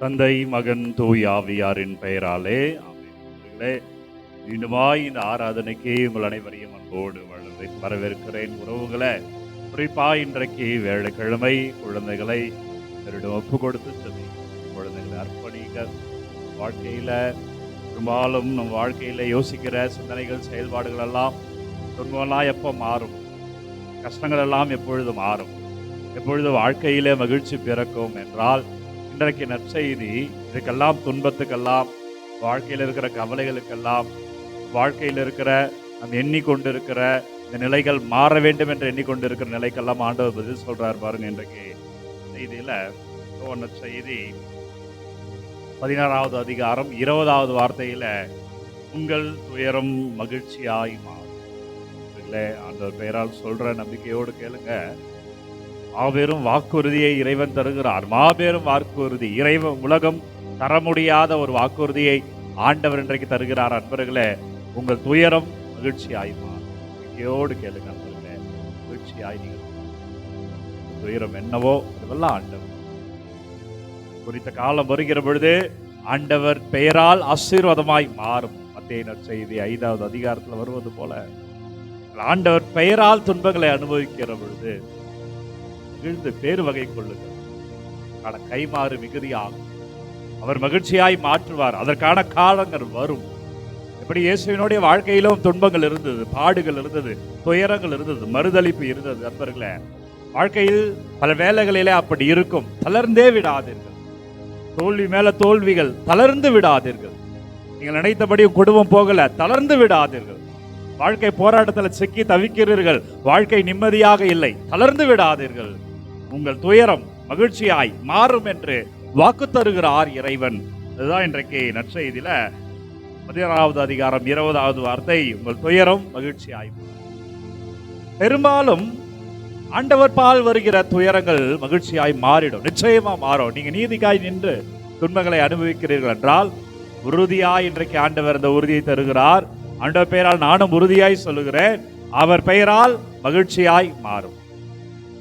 தந்தை மகன் தூயாவியாரின் பெயராலே ஆமென். மீண்டுமாய் இந்த ஆராதனைக்கு உங்கள் அனைவரையும் அன்போடு வளர்ந்து வரவேற்கிறேன். உறவுகளை குறிப்பா இன்றைக்கு வேலைக்கிழமை குழந்தைகளை இவரிடம் ஒப்பு கொடுத்து சொல்லி குழந்தைகளை அர்ப்பணிக்க வாழ்க்கையில பெரும்பாலும் நம் வாழ்க்கையில யோசிக்கிற சிந்தனைகள் செயல்பாடுகள் எல்லாம் துன்பமெல்லாம் எப்போ மாறும்? கஷ்டங்கள் எல்லாம் எப்பொழுது மாறும்? எப்பொழுது வாழ்க்கையிலே மகிழ்ச்சி பிறக்கும் என்றால் இன்றைக்கு நற்செய்தி. இதுக்கெல்லாம் துன்பத்துக்கெல்லாம் வாழ்க்கையில் இருக்கிற கவலைகளுக்கெல்லாம் வாழ்க்கையில் இருக்கிற நம் எண்ணிக்கொண்டு இருக்கிற இந்த நிலைகள் மாற வேண்டும் என்று எண்ணிக்கொண்டு இருக்கிற நிலைக்கெல்லாம் ஆண்டவர் பதில் சொல்கிறார் பாருங்க இன்றைக்கு. செய்தியில் யோவான் செய்தி பதினாறாவது அதிகாரம் இருபதாவது வார்த்தையில் உங்கள் துயரம் மகிழ்ச்சியாய் மாறும். இதுல ஆண்டவர் பெயரால் சொல்கிற நம்பிக்கையோடு கேளுங்க. மாபெரும் வாக்குறுதியை இறைவன் தருகிறார். மாபெரும் வாக்குறுதி. இறைவன் உலகம் தர முடியாத ஒரு வாக்குறுதியை ஆண்டவர் இன்றைக்கு தருகிறார். அன்பர்களே உங்கள் துயரம் மகிழ்ச்சி மாறும். நம்பிக்கையோடு கேளுங்க அன்பர்களே மகிழ்ச்சியாய் நீங்கள் துயரம் என்னவோ அதுவெல்லாம் ஆண்டவர். குறித்த காலம் வருகிற பொழுது ஆண்டவர் பெயரால் ஆசீர்வாதமாய் மாறும். மத்திய செய்தி ஐந்தாவது அதிகாரத்தில் வருவது போல. ஆண்டவர் பெயரால் துன்பங்களை அனுபவிக்கிற பொழுது வீழ்ந்து பேர் வகை கொள்ளுங்கள். அதற்கான கைமாறு மிகுதியாகும். அவர் மகிழ்ச்சியாய் மாற்றுவார். அதற்கான காலங்கள் வரும். எப்படி இயேசுவினுடைய வாழ்க்கையிலும் துன்பங்கள் இருந்தது பாடுகள் இருந்தது துயரங்கள் இருந்தது மறுதளிப்பு இருந்தது நண்பர்களே வாழ்க்கையில் பல வேலைகளிலே அப்படி இருக்கும். தளர்ந்தே விடாதீர்கள். தோல்வி மேல தோல்விகள் தளர்ந்து விடாதீர்கள். நீங்கள் நினைத்தபடி குடும்பம் போகல தளர்ந்து விடாதீர்கள். வாழ்க்கை போராட்டத்தில் சிக்கி தவிக்கிறீர்கள். வாழ்க்கை நிம்மதியாக இல்லை தளர்ந்து விடாதீர்கள். உங்கள் துயரம் மகிழ்ச்சியாய் மாறும் என்று வாக்கு தருகிறார் இறைவன். அதுதான் இன்றைக்கு நற்செய்தியில பதினாறாவது அதிகாரம் இருபதாவது வார்த்தை. உங்கள் துயரம் மகிழ்ச்சியாய் மாறும். பெரும்பாலும் ஆண்டவர் பால் வருகிற துயரங்கள் மகிழ்ச்சியாய் மாறிடும். நிச்சயமா மாறும். நீங்க நீதிக்காய் நின்று துன்பங்களை அனுபவிக்கிறீர்கள் என்றால் உறுதியாய் இன்றைக்கு ஆண்டவர் இந்த உறுதியை தருகிறார். ஆண்டவர் பெயரால் நானும் உறுதியாய் சொல்லுகிறேன். அவர் பெயரால் மகிழ்ச்சியாய் மாறும்.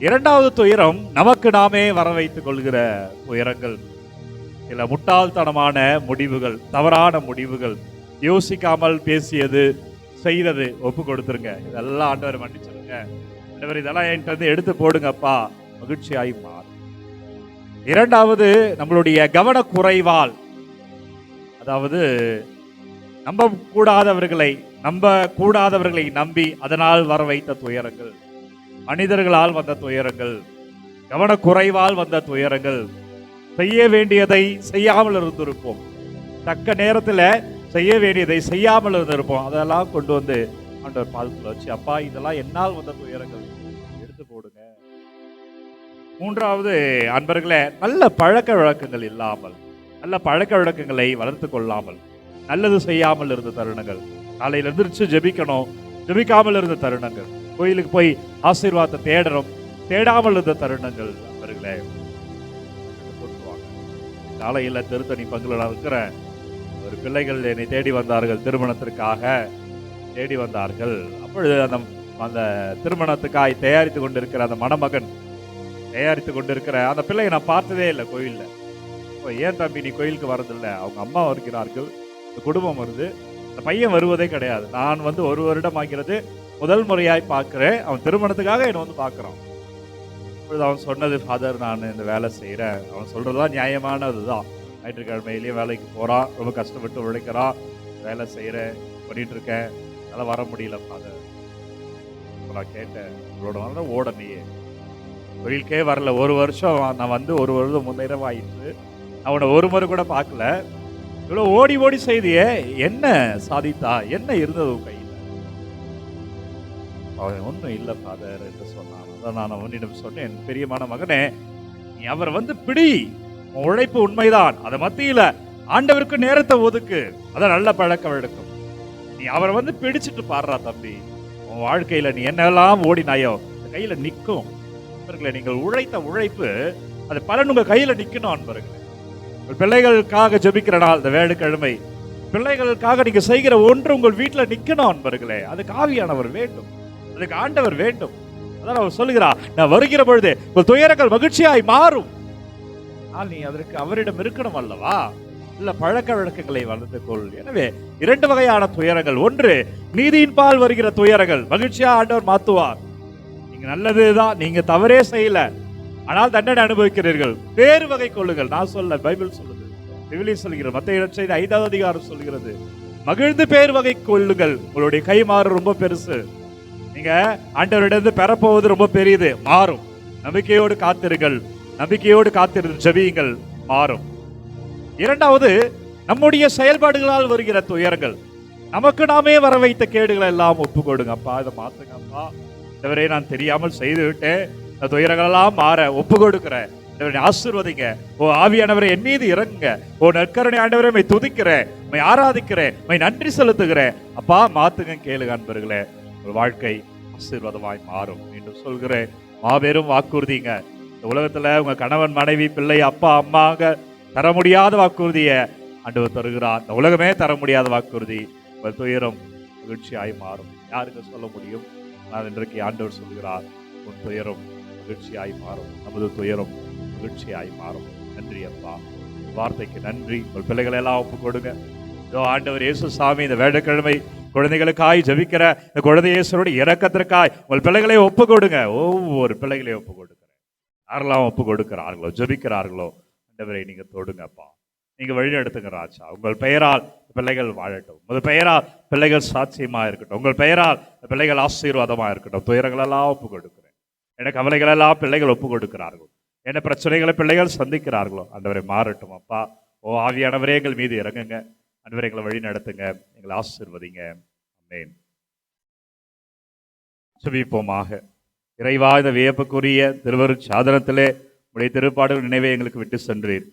இரண்டாவது துயரம் நமக்கு நாமே வர வைத்துக் கொள்கிற துயரங்கள். சில முட்டாள்தனமான முடிவுகள் தவறான முடிவுகள் யோசிக்காமல் பேசியது செய்தது ஒப்பு கொடுத்துருங்க. இதெல்லாம் ஆண்டவர் மன்னிச்சிருங்க. ஆண்டவர் இதெல்லாம் என்கிட்ட இருந்து எடுத்து போடுங்கப்பா. மகிழ்ச்சியாய் மாறும். இரண்டாவது நம்மளுடைய கவனக்குறைவால் அதாவது நம்ப கூடாதவர்களை நம்ப கூடாதவர்களை நம்பி அதனால் வர வைத்த துயரங்கள். மனிதர்களால் வந்த துயரங்கள் கவனக்குறைவால் வந்த துயரங்கள் செய்ய வேண்டியதை செய்யாமல் இருந்திருப்போம். தக்க நேரத்தில் செய்ய வேண்டியதை செய்யாமல் இருந்திருப்போம். அதெல்லாம் கொண்டு வந்து ஆண்டவர் பாதத்தில் வச்சு அப்பா இதெல்லாம் என்னால் வந்த துயரங்கள். எடுத்து போடுங்க. மூன்றாவது அன்பர்களே நல்ல பழக்க வழக்கங்கள் இல்லாமல் நல்ல பழக்க வழக்கங்களை வளர்த்து கொள்ளாமல் நல்லது செய்யாமல் இருந்த தருணங்கள். காலையில் எந்திரிச்சு ஜெபிக்கணும். ஜெபிக்காமல் இருந்த தருணங்கள். கோயிலுக்கு போய் ஆசீர்வாதத்தை தேடணும். தேடாமல் இருந்த தருணங்கள் அவர்களே. காலையில் திருத்தணி பங்குல இருக்கிற ஒரு பிள்ளைகள் என்னை தேடி வந்தார்கள் திருமணத்திற்காக. தேடி வந்தார்கள். அப்பொழுது அந்த அந்த திருமணத்துக்காய் தயாரித்து கொண்டிருக்கிற அந்த மணமகன் தயாரித்து கொண்டிருக்கிற அந்த பிள்ளையை நான் பார்த்ததே இல்லை கோயில்ல. இப்போ ஏன் தம்பி நீ கோயிலுக்கு வரதில்லை? அவங்க அம்மா வருகிறார்கள். இந்த குடும்பம் வருது. அந்த பையன் வருவதே கிடையாது. நான் வந்து ஒரு வருடம் ஆகிறது. முதல் முறையாய் பார்க்குறேன். அவன் திருமணத்துக்காக என்னை வந்து பார்க்குறான். இப்பொழுது அவன் சொன்னது ஃபாதர் நான் இந்த வேலை செய்கிறேன் அவன் சொல்கிறதுலாம் நியாயமானது தான். ஞாயிற்றுக்கிழமையிலேயே வேலைக்கு போகிறான் ரொம்ப கஷ்டப்பட்டு உழைக்கிறான். வேலை செய்கிறேன் பண்ணிகிட்ருக்கேன் இருக்கேன். அதெல்லாம் வர முடியல ஃபாதர் நான் கேட்டேன் உங்களோட வந்து ஓட தொழிலுக்கே வரல. ஒரு வருஷம் நான் வந்து ஒரு வருடம் முன்னேறம் ஆயிட்டு அவனை ஒரு முறை கூட பார்க்கல. இவ்வளோ ஓடி ஓடி செய்தியே. என்ன சாதித்தா? என்ன இருந்தது உன் அவன் ஒன்றும் இல்லை ஃபாதர் என்று சொன்னான். அதான் நான் அவனிடம் சொன்னேன் பெரியமான மகனே நீ அவர் வந்து பிடி. உன் உழைப்பு உண்மைதான். அதை மத்தியில ஆண்டவருக்கு நேரத்தை ஒதுக்கு. அதான் நல்ல பழக்க வழக்கம் நீ அவரை வந்து பிடிச்சிட்டு பாடுறா தம்பி. உன் வாழ்க்கையில நீ என்னெல்லாம் ஓடினாயோ அந்த கையில நிற்கும். நண்பர்களே நீங்கள் உழைத்த உழைப்பு அது பலன் உங்க கையில நிக்கணும் அன்பர்களே பிள்ளைகளுக்காக ஜபிக்கிற நாள் இந்த வேடுக்கிழமை பிள்ளைகளுக்காக நீங்க செய்கிற ஒன்று உங்கள் வீட்டில் நிக்கணும் அன்பர்களே அது காவியானவர் வேண்டும். அதுக்கு ஆண்டவர் வேண்டும். அதான் அவர் சொல்லுகிறார் நான் வருகிற பொழுது உங்கள் துயரங்கள் மகிழ்ச்சியாய் மாறும். ஆனால் நீ அதற்கு அவரிடம் இருக்கணும் அல்லவா? இல்ல பழக்க வழக்கங்களை வளர்ந்து கொள். எனவே இரண்டு வகையான துயரங்கள். ஒன்று நீதியின் பால் வருகிற துயரங்கள். மகிழ்ச்சியா ஆண்டவர் மாத்துவார். நீங்க நல்லதுதான் நீங்க தவறே செய்யல. ஆனால் தண்டனை அனுபவிக்கிறீர்கள். வேறு வகை கொள்ளுங்கள். நான் சொல்ல பைபிள் சொல்லுது. விவிலியம் சொல்கிறது மத்திய செய்தி ஐந்தாவது அதிகாரம் சொல்கிறது மகிழ்ந்து பேர் வகை கொள்ளுங்கள். உங்களுடைய கை மாறு ரொம்ப பெருசு. நீங்க ஆண்டவரிடத்து பெறப்போவது ரொம்ப பெரியது. மாறும். நம்பிக்கையோடு காத்திருங்கள். நம்பிக்கையோடு காத்திருந்து ஜெபியுங்கள். மாறும். இரண்டாவது நம்முடைய செயல்பாடுகளால் வருகிற துயரங்கள். நமக்கு நாமே வர வைத்த கேடுகளை எல்லாம் ஒப்பு கொடுங்கப்பா இதை மாத்துங்க அப்பா நான் தெரியாமல் செய்து விட்டேன் இந்த துயரங்கள் எல்லாம் மாற ஒப்பு கொடுக்கிறேன் இவரை ஆசிர்வதிங்க. ஓ ஆவியானவரை என் மீது இறங்குங்க. ஓ நற்கரணை ஆண்டவரை மை துதிக்கிறேன். மை ஆராதிக்கிறேன். மை நன்றி செலுத்துகிறேன். அப்பா மாத்துங்க கேளுங்க அன்பர்களே. ஒரு வாழ்க்கை ஆசீர்வாதமாய் மாறும். மீண்டும் சொல்கிறேன் மாபெரும் வாக்குறுதிங்க. இந்த உலகத்தில் உங்கள் கணவன் மனைவி பிள்ளை அப்பா அம்மாங்க தர முடியாத வாக்குறுதியை ஆண்டவர் தருகிறார். இந்த உலகமே தர முடியாத வாக்குறுதி. உங்கள் துயரம் மகிழ்ச்சியாய் மாறும். யாருக்கு சொல்ல முடியும்? நான் இன்றைக்கு ஆண்டவர் சொல்கிறார் உன் துயரம் மகிழ்ச்சியாய் மாறும். நமது துயரம் மகிழ்ச்சியாய் மாறும். நன்றி அப்பா. வார்த்தைக்கு நன்றி. உங்கள் பிள்ளைகளெல்லாம் ஒப்பு கொடுங்க இதோ ஆண்டவர் இயேசு சாமி இந்த வேடக்கிழமை குழந்தைகளுக்காய் ஜெபிக்கிற இந்த குழந்தை இறக்கத்திற்காய் உங்கள் பிள்ளைகளை ஒப்பு கொடுங்க ஒவ்வொரு பிள்ளைகளையும் ஒப்பு கொடுக்குறேன் யாரெல்லாம் ஒப்பு கொடுக்கிறார்களோ ஜெபிக்கிறார்களோ ஆண்டவரை நீங்கள் தொடுங்கப்பா. நீங்கள் வழிநடத்துங்க ராஜா. உங்கள் பெயரால் பிள்ளைகள் வாழட்டும். உங்கள் பெயரால் பிள்ளைகள் சாட்சியமாக இருக்கட்டும். உங்கள் பெயரால் பிள்ளைகள் ஆசீர்வாதமாக இருக்கட்டும். துயரங்களெல்லாம் ஒப்பு கொடுக்குறேன் என கவலைகளெல்லாம் பிள்ளைகள் ஒப்பு கொடுக்கிறார்கள் என்ன பிரச்சனைகளை பிள்ளைகள் சந்திக்கிறார்களோ அந்தவரை மாறட்டும் அப்பா. ஓ ஆவியானவரே எங்கள் மீது இறங்குங்க. ஆண்டவரை எங்களை வழி நடத்துங்க. எங்களை ஆசீர்வதிங்க. ஆமென் சுபிப்போமாக. இறைவா இந்த வியப்புக்குரிய திருவரு சாதனத்திலே உடைய திருப்பாடுகள் நினைவை எங்களுக்கு விட்டு சென்றீர்.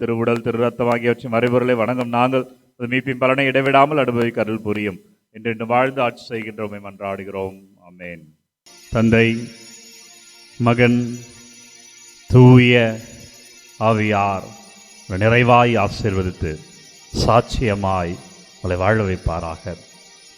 திருவுடல் திரு ரத்தம் ஆகியவற்றின் மறைபொருளை வணங்கும் நாங்கள் அது மீட்பின் பலனை இடைவிடாமல் அனுபவிக்க அருள் புரியும். இன்று வாழ்ந்து ஆட்சி செய்கின்றோமே மன்றாடுகிறோம் அமேன் தந்தை மகன் தூய ஆவியார் நிறைவாய் ஆசீர்வதித்து சாட்சியமாய் உங்களை வாழ வைப்பாராக.